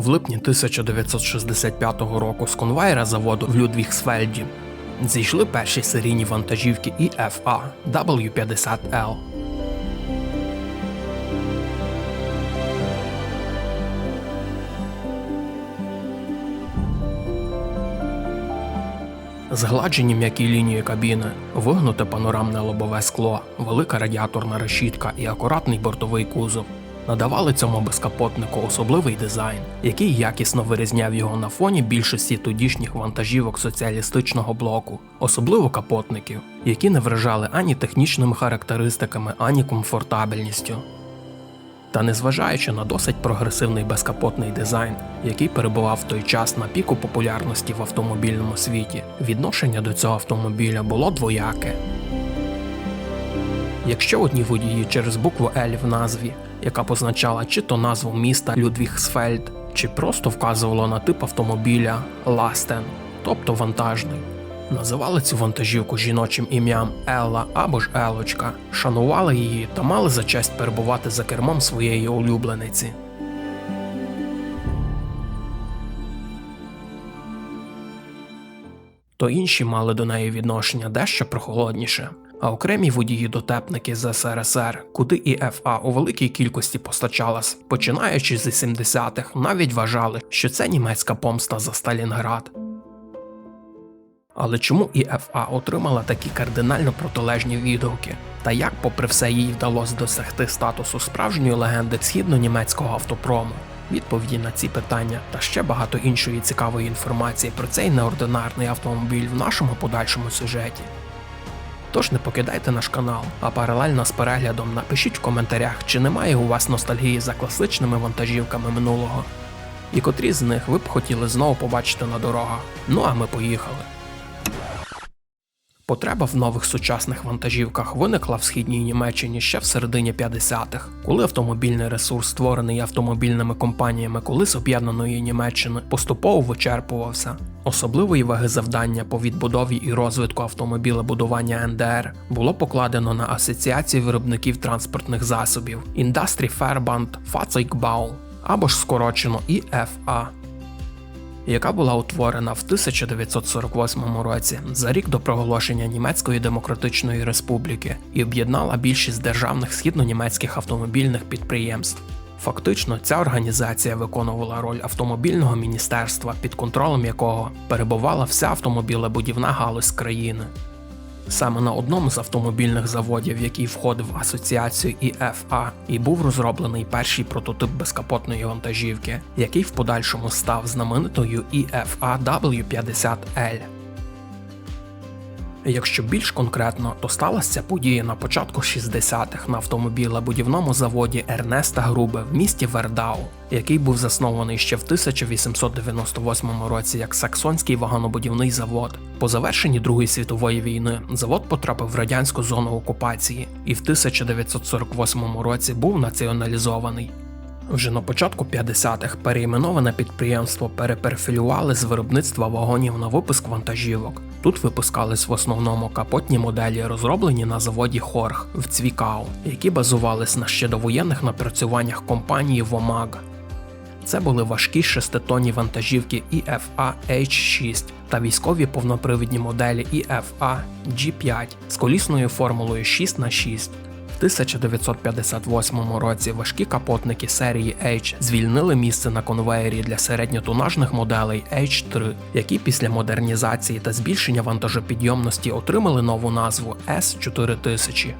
В липні 1965 року з конвейера заводу в Людвігсфельді зійшли перші серійні вантажівки EFA W50L. Згладжені м'які лінії кабіни, вигнуте панорамне лобове скло, велика радіаторна решітка і акуратний бортовий кузов надавали цьому безкапотнику особливий дизайн, який якісно вирізняв його на фоні більшості тодішніх вантажівок соціалістичного блоку, особливо капотників, які не вражали ані технічними характеристиками, ані комфортабельністю. Та незважаючи на досить прогресивний безкапотний дизайн, який перебував в той час на піку популярності в автомобільному світі, відношення до цього автомобіля було двояке. Якщо одні водії через букву L в назві, яка позначала чи то назву міста Людвігсфельд, чи просто вказувала на тип автомобіля Ластен, тобто вантажний, називали цю вантажівку жіночим ім'ям Елла або ж Елочка, шанували її та мали за честь перебувати за кермом своєї улюблениці. то інші мали до неї відношення дещо прохолодніше. А окремі водії-дотепники з СРСР, куди ІФА у великій кількості постачалась, починаючи з 70-х, навіть вважали, що це німецька помста за Сталінград. Але чому ІФА отримала такі кардинально протилежні відгуки? Та як, попри все, їй вдалося досягти статусу справжньої легенди східно-німецького автопрому? Відповіді на ці питання та ще багато іншої цікавої інформації про цей неординарний автомобіль в нашому подальшому сюжеті. Тож не покидайте наш канал, а паралельно з переглядом напишіть в коментарях, чи немає у вас ностальгії за класичними вантажівками минулого, і котрі з них ви б хотіли знову побачити на дорогах. Ну а ми поїхали. Потреба в нових сучасних вантажівках виникла в східній Німеччині ще в середині 50-х, коли автомобільний ресурс, створений автомобільними компаніями колись об'єднаної Німеччини, поступово вичерпувався. Особливої ваги завдання по відбудові і розвитку автомобілебудування НДР було покладено на Асоціацію виробників транспортних засобів Industry Verband Fahrzeugbau або ж скорочено ІФА яка була утворена в 1948 році за рік до проголошення Німецької Демократичної Республіки і об'єднала більшість державних східно-німецьких автомобільних підприємств. Фактично, ця організація виконувала роль автомобільного міністерства, під контролем якого перебувала вся автомобілебудівна галузь країни. Саме на одному з автомобільних заводів, який входив в асоціацію ІФА, і був розроблений перший прототип безкапотної вантажівки, який в подальшому став знаменитою ІФА W50L. Якщо більш конкретно, то сталася подія на початку 60-х на автомобілебудівному заводі Ернеста Грубе в місті Вердау, який був заснований ще в 1898 році як Саксонський вагонобудівний завод. По завершенні Другої світової війни завод потрапив в радянську зону окупації і в 1948 році був націоналізований. Вже на початку 50-х переіменоване підприємство переперфілювали з виробництва вагонів на випуск вантажівок. Тут випускались в основному капотні моделі, розроблені на заводі Хорг в Цвікау, які базувались на ще довоєнних напрацюваннях компанії Вомаг. Це були важкі шеститонні вантажівки EFA H6 та військові повнопривідні моделі EFA G5 з колісною формулою 6х6. В 1958 році важкі капотники серії H звільнили місце на конвеєрі для середньотонажних моделей H3, які після модернізації та збільшення вантажопідйомності отримали нову назву S4000.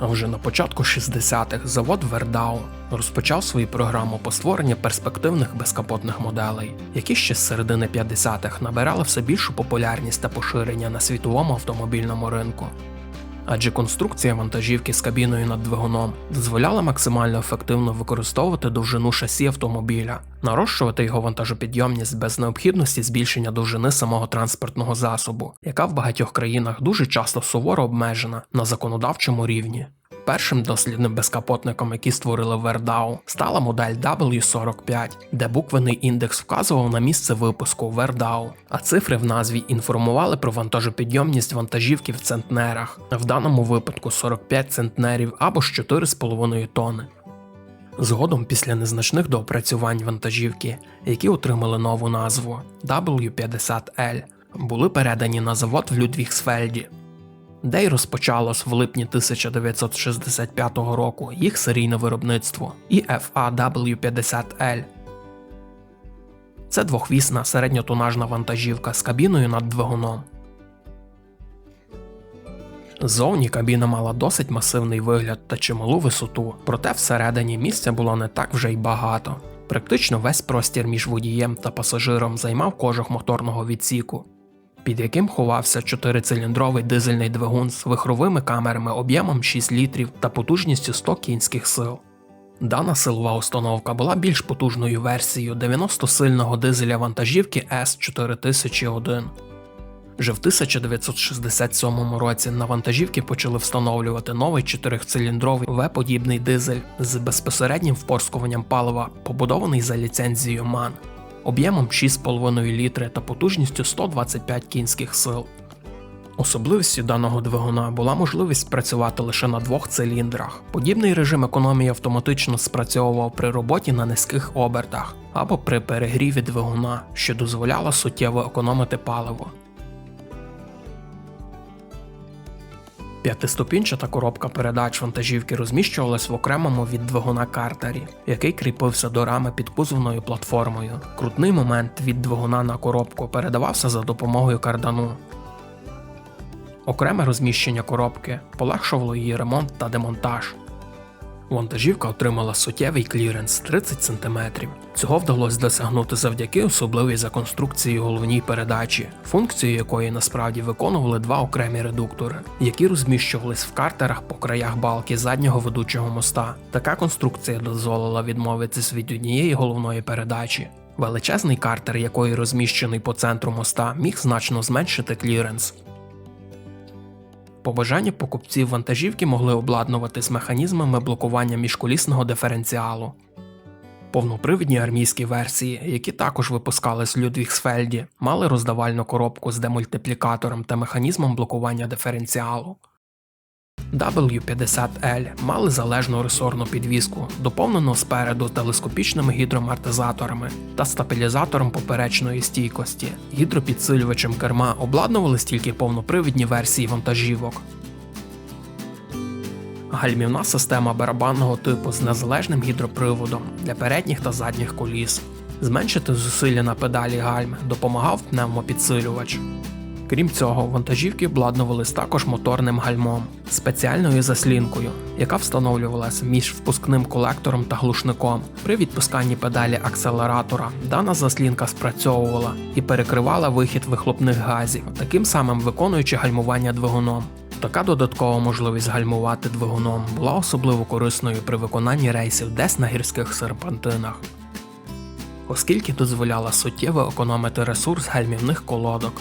А вже на початку 60-х завод Вердау розпочав свою програму по створенню перспективних безкапотних моделей, які ще з середини 50-х набирали все більшу популярність та поширення на світовому автомобільному ринку адже конструкція вантажівки з кабіною над двигуном дозволяла максимально ефективно використовувати довжину шасі автомобіля, нарощувати його вантажопідйомність без необхідності збільшення довжини самого транспортного засобу, яка в багатьох країнах дуже часто суворо обмежена на законодавчому рівні. Першим дослідним безкапотником, який створили Вердау, стала модель W45, де буквений індекс вказував на місце випуску Вердау, а цифри в назві інформували про вантажопідйомність вантажівки в центнерах, в даному випадку 45 центнерів або ж 4,5 тонни. Згодом, після незначних доопрацювань вантажівки, які отримали нову назву W50L, були передані на завод в Людвігсфельді, де й розпочалось в липні 1965 року їх серійне виробництво EFA W50L. Це двохвісна середньотонажна вантажівка з кабіною над двигуном. Зовні кабіна мала досить масивний вигляд та чималу висоту, проте всередині місця було не так вже й багато. Практично весь простір між водієм та пасажиром займав кожух моторного відсіку, під яким ховався чотирициліндровий дизельний двигун з вихровими камерами об'ємом 6 літрів та потужністю 100 кінських сил. Дана силова установка була більш потужною версією 90-сильного дизеля вантажівки С4001. Вже в 1967 році на вантажівки почали встановлювати новий чотирьохциліндровий В-подібний дизель з безпосереднім впорскуванням палива, побудований за ліцензією МАН, об'ємом 6,5 літри та потужністю 125 кінських сил. Особливістю даного двигуна була можливість працювати лише на двох циліндрах. Подібний режим економії автоматично спрацьовував при роботі на низьких обертах або при перегріві двигуна, що дозволяло суттєво економити паливо. П'ятиступінчата коробка передач вантажівки розміщувалась в окремому від двигуна картері, який кріпився до рами під кузовною платформою. Крутний момент від двигуна на коробку передавався за допомогою кардану. Окреме розміщення коробки полегшувало її ремонт та демонтаж. Вантажівка отримала суттєвий кліренс 30 см. Цього вдалося досягнути завдяки особливій за конструкцією головній передачі, функцію якої насправді виконували два окремі редуктори, які розміщувались в картерах по краях балки заднього ведучого моста. Така конструкція дозволила відмовитись від однієї головної передачі. Величезний картер, якої розміщений по центру моста, міг значно зменшити кліренс. По бажанню покупців вантажівки могли обладнувати з механізмами блокування міжколісного диференціалу. Повнопривідні армійські версії, які також випускали з Людвігсфельді, мали роздавальну коробку з демультиплікатором та механізмом блокування диференціалу. W50L мали залежну ресорну підвіску, доповнену спереду телескопічними гідромартизаторами та стабілізатором поперечної стійкості. Гідропідсилювачем керма обладнували тільки повнопривідні версії вантажівок. Гальмівна система барабанного типу з незалежним гідроприводом для передніх та задніх коліс. Зменшити зусилля на педалі гальм допомагав пневмопідсилювач. Крім цього, вантажівки обладнувались також моторним гальмом, спеціальною заслінкою, яка встановлювалася між впускним колектором та глушником. При відпусканні педалі акселератора дана заслінка спрацьовувала і перекривала вихід вихлопних газів, таким самим виконуючи гальмування двигуном. Така додаткова можливість гальмувати двигуном була особливо корисною при виконанні рейсів десь на гірських серпантинах, оскільки дозволяла суттєво економити ресурс гальмівних колодок.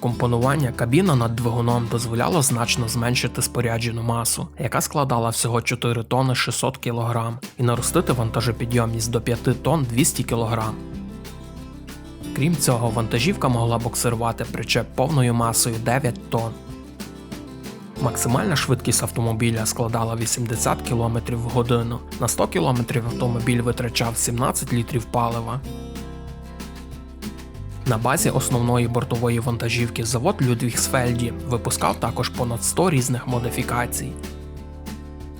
Компонування кабіна над двигуном дозволяло значно зменшити споряджену масу, яка складала всього 4 тонни 600 кг, і наростити вантажопідйомність до 5 тонн 200 кг. Крім цього, вантажівка могла буксирувати причеп повною масою 9 тонн. Максимальна швидкість автомобіля складала 80 км в годину. На 100 км автомобіль витрачав 17 літрів палива. На базі основної бортової вантажівки завод Людвігсфельді випускав також понад 100 різних модифікацій.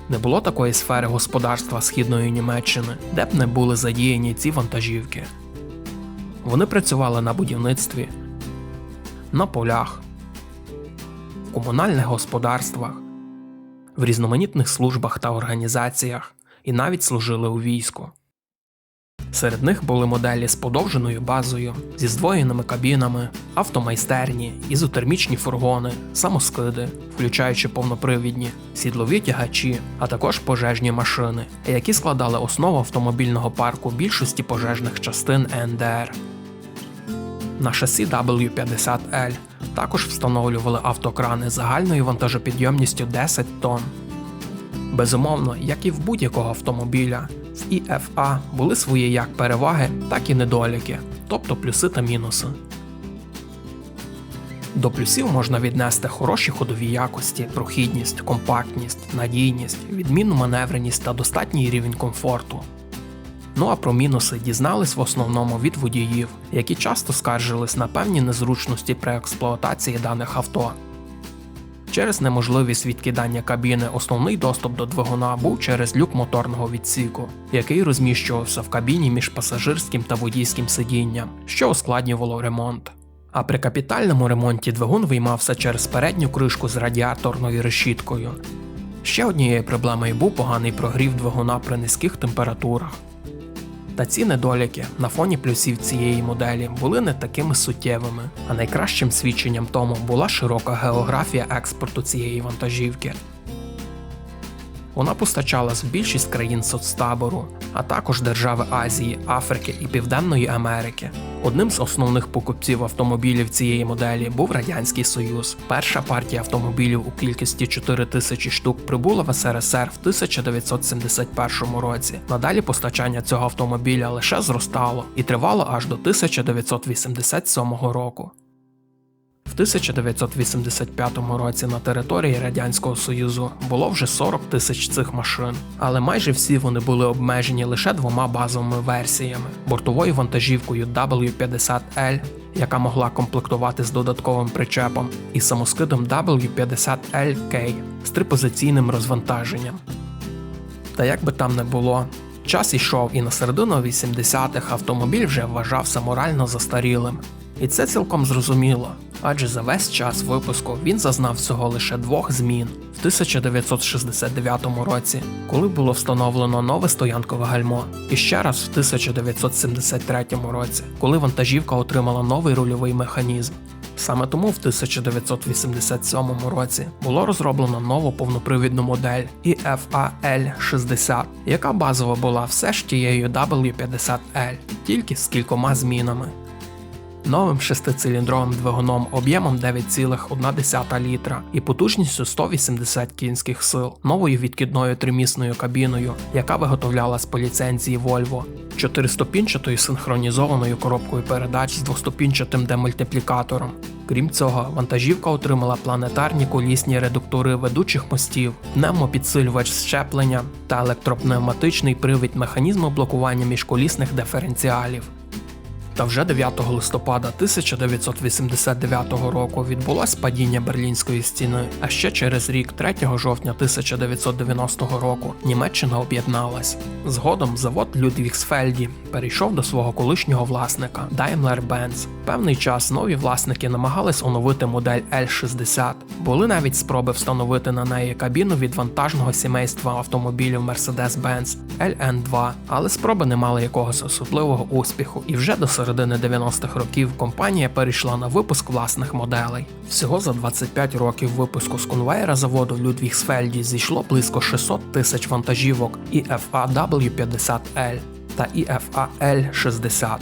Не було такої сфери господарства Східної Німеччини, де б не були задіяні ці вантажівки. Вони працювали на будівництві, на полях, в комунальних господарствах, в різноманітних службах та організаціях і навіть служили у війську. Серед них були моделі з подовженою базою, зі здвоєними кабінами, автомайстерні, ізотермічні фургони, самоскиди, включаючи повнопривідні, сідлові тягачі, а також пожежні машини, які складали основу автомобільного парку більшості пожежних частин НДР. На шасі W50L також встановлювали автокрани загальною вантажопідйомністю 10 тонн. Безумовно, як і в будь-якого автомобіля, в ІФА були свої як переваги, так і недоліки, тобто плюси та мінуси. До плюсів можна віднести хороші ходові якості, прохідність, компактність, надійність, відмінну маневреність та достатній рівень комфорту. Ну а про мінуси дізнались в основному від водіїв, які часто скаржились на певні незручності при експлуатації даних авто. Через неможливість відкидання кабіни основний доступ до двигуна був через люк моторного відсіку, який розміщувався в кабіні між пасажирським та водійським сидінням, що ускладнювало ремонт. А при капітальному ремонті двигун виймався через передню кришку з радіаторною решіткою. Ще однією проблемою був поганий прогрів двигуна при низьких температурах. Та ці недоліки на фоні плюсів цієї моделі були не такими суттєвими, а найкращим свідченням тому була широка географія експорту цієї вантажівки. Вона постачалась в більшість країн соцтабору, а також держави Азії, Африки і Південної Америки. Одним з основних покупців автомобілів цієї моделі був Радянський Союз. Перша партія автомобілів у кількості 4 тисячі штук прибула в СРСР в 1971 році. Надалі постачання цього автомобіля лише зростало і тривало аж до 1987 року. В 1985 році на території Радянського Союзу було вже 40 тисяч цих машин, але майже всі вони були обмежені лише двома базовими версіями: бортовою вантажівкою W50L, яка могла комплектувати з додатковим причепом, і самоскидом W50LK з трипозиційним розвантаженням. Та як би там не було, час ішов, і на середину 80-х автомобіль вже вважався морально застарілим. І це цілком зрозуміло, адже за весь час випуску він зазнав всього лише двох змін в 1969 році, коли було встановлено нове стоянкове гальмо, і ще раз в 1973 році, коли вантажівка отримала новий рульовий механізм. Саме тому в 1987 році було розроблено нову повнопривідну модель IFA-L60, яка базово була все ж тією W50L, тільки з кількома змінами. Новим шестициліндровим двигуном об'ємом 9,1 літра і потужністю 180 кінських сил, новою відкидною тримісною кабіною, яка виготовлялась по ліцензії Volvo, чотириступінчатою синхронізованою коробкою передач з двоступінчатим демультиплікатором. Крім цього, вантажівка отримала планетарні колісні редуктори ведучих мостів, пневмопідсилювач щеплення та електропневматичний привід механізму блокування міжколісних диференціалів. Та вже 9 листопада 1989 року відбулось падіння Берлінської стіни, а ще через рік, 3 жовтня 1990 року, Німеччина об'єдналась. Згодом завод Людвігсфельді перейшов до свого колишнього власника Daimler-Benz. Певний час нові власники намагались оновити модель L60. Були навіть спроби встановити на неї кабіну від вантажного сімейства автомобілів Mercedes-Benz LN2, але спроби не мали якогось особливого успіху, і вже до середини 90-х років компанія перейшла на випуск власних моделей. Всього за 25 років випуску з конвейера заводу Людвігсфельді зійшло близько 600 тисяч вантажівок IFA-W50L та IFA-L60.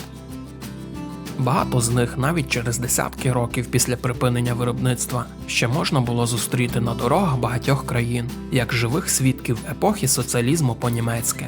Багато з них навіть через десятки років після припинення виробництва ще можна було зустріти на дорогах багатьох країн як живих свідків епохи соціалізму по-німецьки.